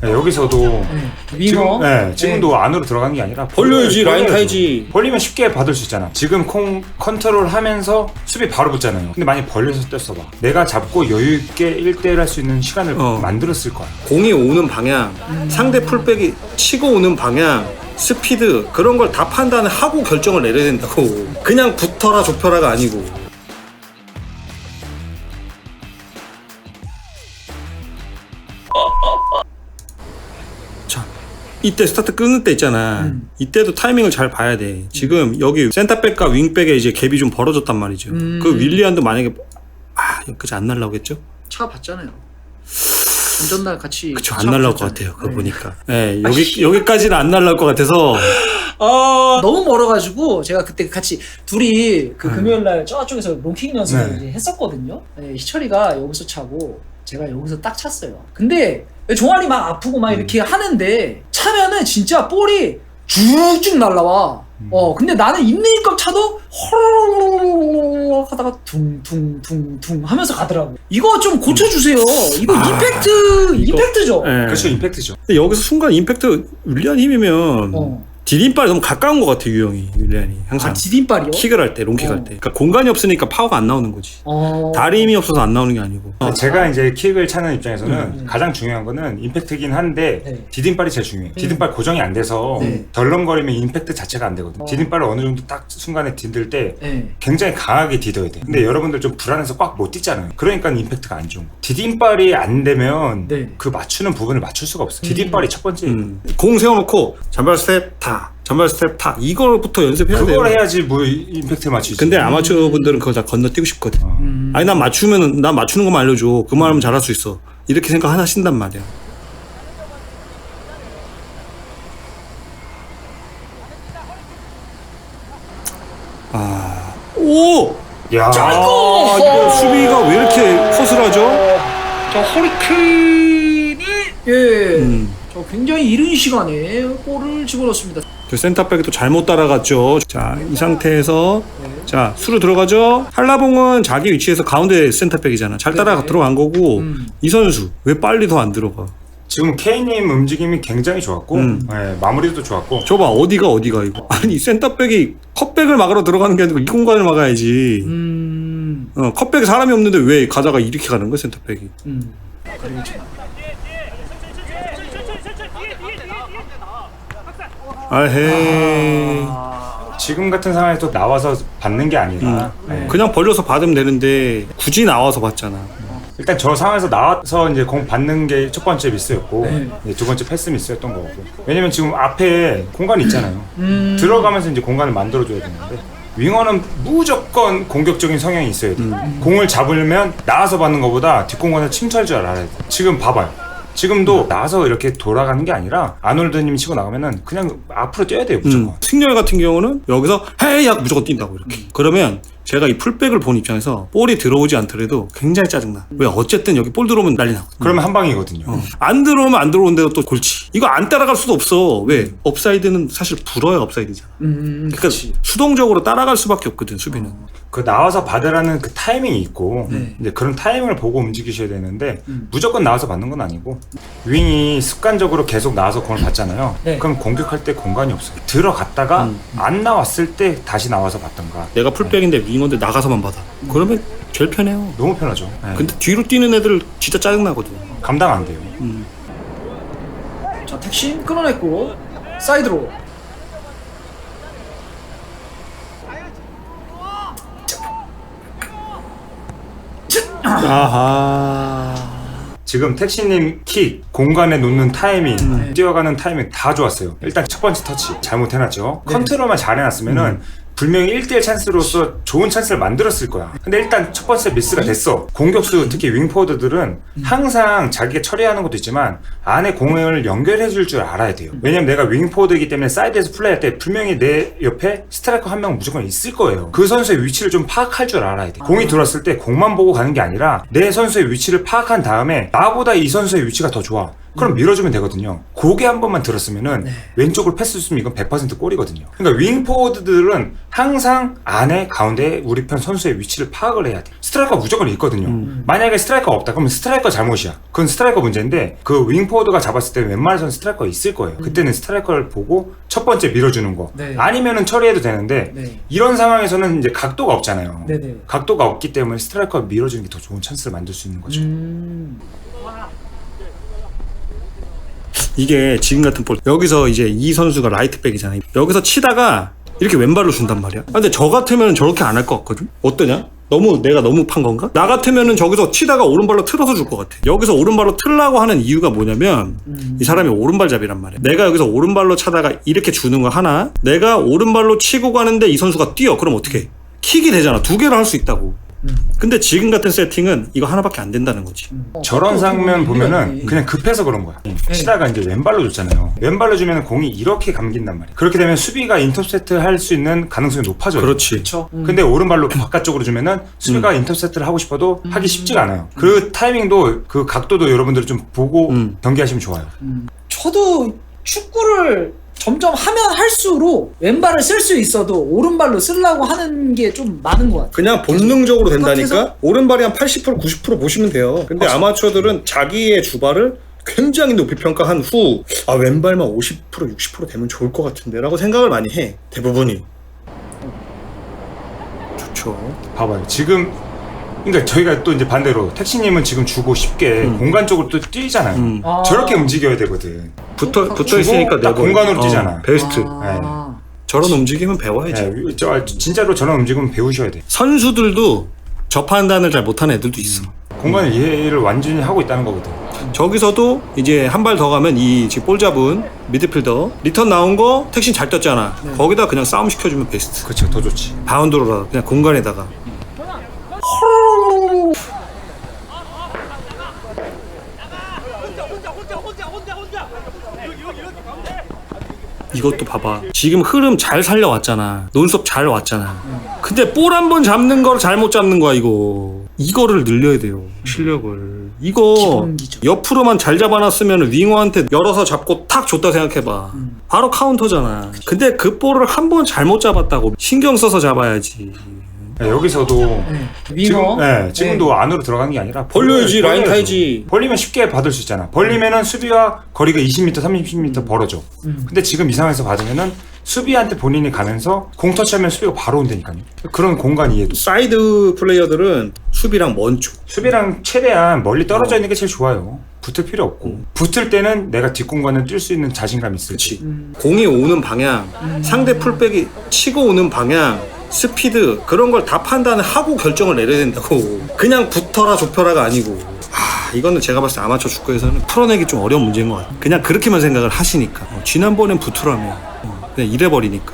네, 여기서도 네. 지금, 윙어. 네, 지금도 안으로 들어가는 게 아니라 벌려야지, 라인. 타야지. 벌리면 쉽게 받을 수 있잖아. 지금 콩 컨트롤 하면서 수비 바로 붙잖아요. 근데 만약 벌려서 떴어 봐. 내가 잡고 여유 있게 1대1 할 수 있는 시간을 어. 만들었을 거야. 공이 오는 방향, 상대 풀백이 치고 오는 방향, 스피드 그런 걸 다 판단을 하고 결정을 내려야 된다고. 그냥 붙어라 좁혀라가 아니고. 이때 스타트 끊을 때 있잖아. 이때도 타이밍을 잘 봐야 돼. 지금 여기 센터백과 윙백에 이제 갭이 좀 벌어졌단 말이죠. 음. 그 윌리안도 만약에 아 여기까지 안 날라오겠죠? 차 봤잖아요. 운전날 같이. 그쵸 차안 날라올 것. 같아요. 그거 네. 보니까. 예, 여기 여기까지는 안 날라올 것 같아서. 아 너무 멀어가지고 제가 그때 같이 둘이 그 금요일 날 저쪽에서 롱킹 연습을 네. 이제 했었거든요. 네, 희철이가 여기서 차고 제가 여기서 딱 찼어요. 근데 종아리 막 아프고 막 이렇게 하는데 차면은 진짜 볼이 쭉쭉 날라와. 어 근데 나는 입내입감 차도 헐 하다가 둥둥둥둥 하면서 가더라고. 이거 좀 고쳐주세요. 이거 아, 임팩트 임팩트죠. 예. 그렇죠, 임팩트죠. 근데 여기서 순간 임팩트 윌리안 힘이면 어. 디딤발이 너무 가까운 것 같아 유형이 윌리안이 항상 아 디딤발이요? 킥을 할 때 롱킥 어. 할 때. 그러니까 공간이 없으니까 파워가 안 나오는 거지. 어. 다리 힘이 없어서 안 나오는 게 아니고. 어. 제가 이제 킥을 차는 입장에서는 음. 가장 중요한 거는 임팩트긴 한데 네. 디딤발이 제일 중요해. 디딤발 고정이 안 돼서 네. 덜렁거리면 임팩트 자체가 안 되거든. 어. 디딤발을 어느 정도 딱 순간에 디딜 때 네. 굉장히 강하게 디뎌야 돼. 근데 여러분들 좀 불안해서 꽉못 디잖아요. 그러니까 임팩트가 안 좋은 거. 디딤발이 안 되면 네. 그 맞추는 부분을 맞출 수가 없어. 디딤발이 첫 번째. 음. 공 세워놓고 전발 스텝 타, 전발 스텝 타 이걸부터 연습해야 돼요. 그걸 해야지 뭐 임팩트 맞추지. 근데 아마추어 분들은 그거 다 건너뛰고 싶거든. 어. 음. 아니 난 맞추면은 난 맞추는 것만 알려줘. 그만 하면 잘할 수 있어. 이렇게 생각 하나 신단 말이야. 아, 오! 야. 아, 이거 수비가 왜 이렇게 허술하죠? 저 허리케인이 예. 음. 저 굉장히 이른 시간에 골을 집어넣습니다. 저 센터백이 또 잘못 따라갔죠. 자, 이 상태에서 자, 수로 들어가죠. 한라봉은 자기 위치에서 가운데 센터백이잖아. 잘 따라 네. 들어간 거고 음. 이 선수 왜 빨리 더 안 들어가? 지금 K님 움직임이 굉장히 좋았고 음. 예, 마무리도 좋았고 저봐 어디가 어디가 이거 아니 센터백이 컵백을 막으러 들어가는 게 아니고 이 공간을 막아야지 음. 어, 컵백에 사람이 없는데 왜 가다가 이렇게 가는 거야 센터백이 음. 그리고 저- 아헤 지금 같은 상황에서 나와서 받는 게 아니라. 예. 그냥 벌려서 받으면 되는데 굳이 나와서 받잖아. 일단 저 상황에서 나와서 이제 공 받는 게 첫 번째 미스였고 네. 이제 두 번째 패스 미스였던 거고. 왜냐면 지금 앞에 공간이 있잖아요. 음. 들어가면서 이제 공간을 만들어줘야 되는데 윙어는 무조건 공격적인 성향이 있어야 돼. 공을 잡으면 나와서 받는 것보다 뒷공간을 침투할 줄 알아야 돼. 지금 봐봐요 지금도 나와서 이렇게 돌아가는 게 아니라 아놀드님이 치고 나가면은 그냥 앞으로 뛰어야 돼요 무조건. 음. 승열 같은 경우는 여기서 헤이! 약 무조건 뛴다고 이렇게. 그러면 제가 이 풀백을 본 입장에서 볼이 들어오지 않더라도 굉장히 짜증나 왜 어쨌든 여기 볼 들어오면 난리 나거든 그러면 한 방이거든요 어. 안 들어오면 안 들어오는데도 또 골치. 이거 안 따라갈 수도 없어. 왜? 업사이드는 사실 불어야 업사이드잖아. 음. 그러니까 수동적으로 따라갈 수밖에 없거든 수비는. 그 나와서 받으라는 그 타이밍이 있고 네. 이제 그런 타이밍을 보고 움직이셔야 되는데 음. 무조건 나와서 받는 건 아니고 윙이 습관적으로 계속 나와서 공을 받잖아요. 네. 그럼 공격할 때 공간이 없어요. 들어갔다가 음. 안 나왔을 때 다시 나와서 받던가 내가 풀백인데 윙 어인데 나가서만 받아. 그러면 제일 편해요. 너무 편하죠. 네. 근데 뒤로 뛰는 애들 진짜 짜증 나거든. 감당 안 돼요. 자 택신 끊어냈고 사이드로. 아하. 지금 택시님 킥, 공간에 놓는 타이밍, 음. 뛰어가는 타이밍 다 좋았어요. 일단 첫 번째 터치 잘못해놨죠. 네. 컨트롤만 잘해놨으면은 음. 분명히 1대1 찬스로서 좋은 찬스를 만들었을 거야. 근데 일단 첫 번째 미스가 됐어. 공격수 특히 윙포워드들은 음. 항상 자기가 처리하는 것도 있지만 안에 공을 연결해 줄 줄 알아야 돼요. 왜냐면 내가 윙포워드이기 때문에 사이드에서 플레이할 때 분명히 내 옆에 스트라이커 한 명 무조건 있을 거예요. 그 선수의 위치를 좀 파악할 줄 알아야 돼. 공이 들어왔을 때 공만 보고 가는 게 아니라 내 선수의 위치를 파악한 다음에 나보다 이 선수의 위치가 더 좋아. 그럼 밀어주면 되거든요. 고개 한 번만 들었으면은 네. 왼쪽으로 패스 줬으면 이건 100% 골이거든요. 그러니까 윙 포워드들은 항상 안에 가운데 우리 편 선수의 위치를 파악을 해야 돼. 스트라이커 무조건 있거든요. 만약에 스트라이커 없다 그러면 스트라이커 잘못이야. 그건 스트라이커 문제인데 그 윙 포워드가 잡았을 때 웬만해서는 스트라이커 있을 거예요. 그때는 스트라이커를 보고 첫 번째 밀어주는 거. 네. 아니면은 처리해도 되는데 네. 이런 상황에서는 이제 각도가 없잖아요. 네 네. 각도가 없기 때문에 스트라이커 밀어주는 게 더 좋은 찬스를 만들 수 있는 거죠. 음. 이게 지금 같은 볼 여기서 이제 이 선수가 라이트백이잖아 여기서 치다가 이렇게 왼발로 준단 말이야. 아, 근데 저 같으면 저렇게 안 할 것 같거든? 어떠냐? 너무 내가 너무 판 건가? 나 같으면은 저기서 치다가 오른발로 틀어서 줄 것 같아. 여기서 오른발로 틀라고 하는 이유가 뭐냐면 이 사람이 오른발잡이란 말이야. 내가 여기서 오른발로 차다가 이렇게 주는 거 하나? 내가 오른발로 치고 가는데 이 선수가 뛰어. 그럼 어떻게 해? 킥이 되잖아. 두 개를 할 수 있다고 근데 지금 같은 세팅은 이거 하나밖에 안 된다는 거지 어, 저런 또 장면 보면은 그냥 급해서 그런 거야. 치다가 이제 왼발로 줬잖아요. 왼발로 주면 공이 이렇게 감긴단 말이야. 그렇게 되면 수비가 인터셉트 할 수 있는 가능성이 높아져요. 그렇지 그렇죠. 음. 근데 오른발로 바깥쪽으로 주면은 수비가 인터셉트를 하고 싶어도 하기 쉽지가 않아요. 그 타이밍도 그 각도도 여러분들이 좀 보고 음. 경기하시면 좋아요. 저도 축구를 점점 하면 할수록 왼발을 쓸 수 있어도 오른발로 쓰려고 하는 게 좀 많은 것 같아요. 그냥 본능적으로 된다니까 똑같아서? 오른발이 한 80% 90% 보시면 돼요 근데 아마추어들은 자기의 주발을 굉장히 높이 평가한 후 아 왼발만 50% 60% 되면 좋을 것 같은데 라고 생각을 많이 해 대부분이 좋죠 봐봐요. 지금 그러니까 저희가 또 이제 반대로 택시님은 지금 주고 쉽게 공간 쪽으로 또 뛰잖아요. 음. 아. 저렇게 움직여야 되거든. 붙어, 붙어 주고 있으니까 딱 내버- 공간으로 어, 뛰잖아. 베스트 아. 저런 움직임은 배워야지 예, 저 진짜로 저런 움직임은 배우셔야 돼. 선수들도 저 판단을 잘 못하는 애들도 있어 공간을 이해를 완전히 하고 있다는 거거든. 저기서도 이제 한 발 더 가면 이 지금 볼 잡은 미드필더 리턴 나온 거 택신 잘 떴잖아 거기다 그냥 싸움 시켜주면 베스트 그렇죠, 더 좋지. 바운드로라 그냥 공간에다가 이것도 봐봐. 지금 흐름 잘 살려왔잖아. 논스톱 잘 왔잖아. 근데 볼 한 번 잡는 걸 잘못 잡는 거야 이거. 이거를 늘려야 돼요 실력을. 이거 기본기죠. 옆으로만 잘 잡아놨으면 윙어한테 열어서 잡고 탁 줬다 생각해봐. 바로 카운터잖아. 근데 그 볼을 한 번 잘못 잡았다고 신경 써서 잡아야지 예, 여기서도 네. 지금, 윙어. 예, 지금도 안으로 들어가는 게 아니라 벌려야지, 라인 벌려야죠. 타야지. 벌리면 쉽게 받을 수 있잖아. 벌리면은 수비와 거리가 20m, 30m 벌어져. 음. 근데 지금 이 상황에서 받으면은 수비한테 본인이 가면서 공 터치하면 수비가 바로 온다니까요. 그런 공간 이해도. 사이드 플레이어들은 수비랑 먼 쪽 수비랑 최대한 멀리 떨어져 있는 게 제일 좋아요. 붙을 필요 없고. 붙을 때는 내가 뒷공간을 뛸 수 있는 자신감 이 있을 때. 그치 공이 오는 방향 상대 풀백이 치고 오는 방향 스피드 그런 걸 다 판단하고 결정을 내려야 된다고. 그냥 붙어라 좁혀라가 아니고. 아 이거는 제가 봤을 때 아마추어 축구에서는 풀어내기 좀 어려운 문제인 것 같아요. 그냥 그렇게만 생각을 하시니까. 어, 지난번엔 붙으라며. 어, 그냥 이래버리니까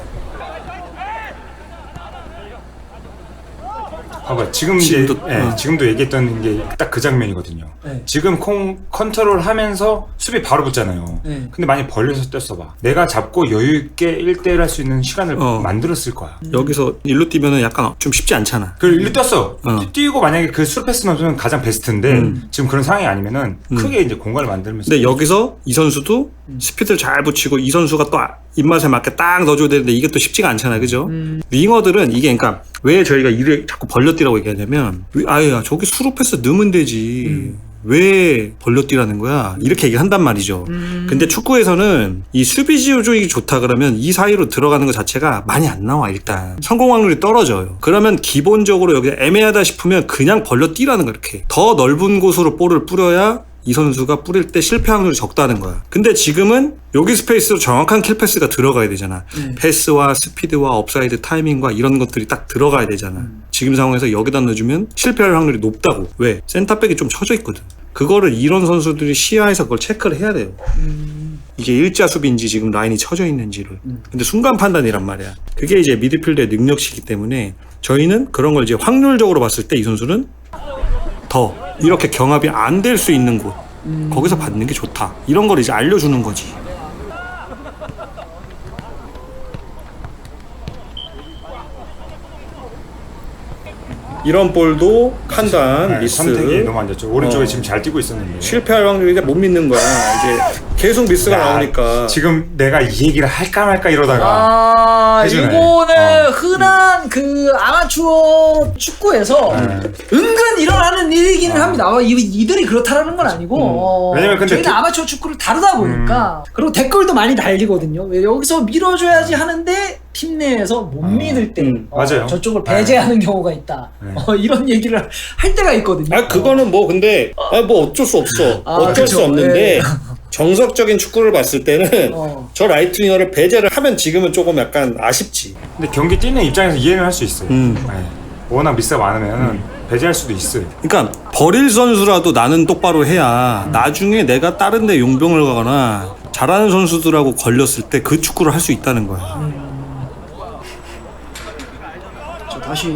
봐봐 지금 지금도, 예, 어. 지금도 얘기했던 게 딱 그 장면이거든요. 네. 지금 콩 컨트롤 하면서 수비 바로 붙잖아요. 네. 근데 만약 벌려서 떴어봐. 내가 잡고 여유 있게 1대1 할 수 있는 시간을 어. 만들었을 거야. 여기서 일로 뛰면은 약간 좀 쉽지 않잖아 그 일로 떴어. 어. 뛰- 뛰고 만약에 그 수르패스 넣으면 가장 베스트인데 지금 그런 상황이 아니면은 크게 이제 공간을 만들면서 근데 여기서 이 선수도 스피드를 잘 붙이고 이 선수가 또 아- 입맛에 맞게 딱 넣어줘야 되는데 이게 또 쉽지가 않잖아 그죠? 윙어들은 이게 그러니까 왜 저희가 이를 자꾸 벌려뛰라고 얘기하냐면 위- 아유야 저기 수루패스 넣으면 되지. 왜 벌려뛰라는 거야? 이렇게 얘기한단 말이죠. 근데 축구에서는 이 수비 지효조익이 좋다 그러면 이 사이로 들어가는 것 자체가 많이 안 나와 일단. 성공 확률이 떨어져요. 그러면 기본적으로 여기 애매하다 싶으면 그냥 벌려뛰라는 거 이렇게. 더 넓은 곳으로 볼을 뿌려야 이 선수가 뿌릴 때 실패 확률이 적다는 거야. 근데 지금은 여기 스페이스로 정확한 킬 패스가 들어가야 되잖아. 패스와 스피드와 업사이드 타이밍과 이런 것들이 딱 들어가야 되잖아. 지금 상황에서 여기다 넣어주면 실패할 확률이 높다고. 왜? 센터백이 좀 쳐져 있거든. 그거를 이런 선수들이 시야에서 그걸 체크를 해야 돼요. 이게 일자 수비인지 지금 라인이 쳐져 있는지를. 근데 순간 판단이란 말이야. 그게 이제 미드필더의 능력치기 때문에 저희는 그런 걸 이제 확률적으로 봤을 때 이 선수는 더 이렇게 경합이 안 될 수 있는 곳 거기서 받는 게 좋다 이런 걸 이제 알려주는 거지 이런 볼도 판단 네, 미스 선택이 너무 안 좋죠. 오른쪽에 어. 지금 잘 뛰고 있었는데. 실패할 확률이 못 믿는 거야. 이제 계속 미스가 야, 나오니까 지금 내가 이 얘기를 할까 말까 이러다가 아, 해주네. 이거는 어. 흔한 그 아마추어 축구에서 네. 은근 일어나는 일이기는 합니다. 어, 이, 이들이 그렇다라는 건 아니고 어, 왜냐면 근데 저희는 그- 아마추어 축구를 다루다 보니까 그리고 댓글도 많이 달리거든요. 왜 여기서 밀어줘야지 하는데 팀 내에서 못 믿을 때 음, 어, 맞아요. 저쪽을 배제하는 경우가 있다. 네. 어, 이런 얘기를 할 때가 있거든요. 아 그거는 뭐 근데 아, 뭐 어쩔 수 없어. 아, 어쩔 수 그쵸. 없는데 예. 정석적인 축구를 봤을 때는 어. 저 라이트 윙어를 배제를 하면 지금은 조금 약간 아쉽지. 근데 경기 뛰는 입장에서 이해는 할 수 있어요. 음. 네. 워낙 미스가 많으면 배제할 수도 있어요. 그러니까 버릴 선수라도 나는 똑바로 해야 나중에 내가 다른 데 용병을 가거나 잘하는 선수들하고 걸렸을 때 그 축구를 할 수 있다는 거야. 자 다시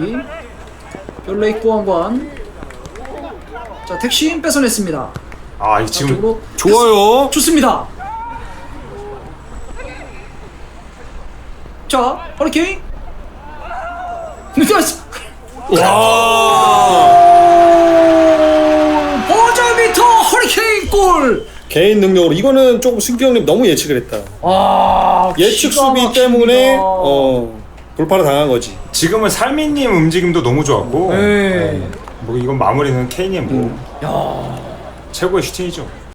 별레이크 보안관 자 택신 뺏어냈습니다. 아, 이 지금 쪽으로 좋아요. 좋습니다. 자, 허리케인. 버저비터 허리케인 골. 개인 능력으로 이거는 조금 승기 형님 너무 예측을 했다. 아, 예측 기가 수비 막힙니다. 때문에 어 돌파를 당한 거지. 지금은 살미님 움직임도 너무 좋았고 네. 네. 뭐 이건 마무리는 케인의 뭐 야, 최고의 슈팅이죠.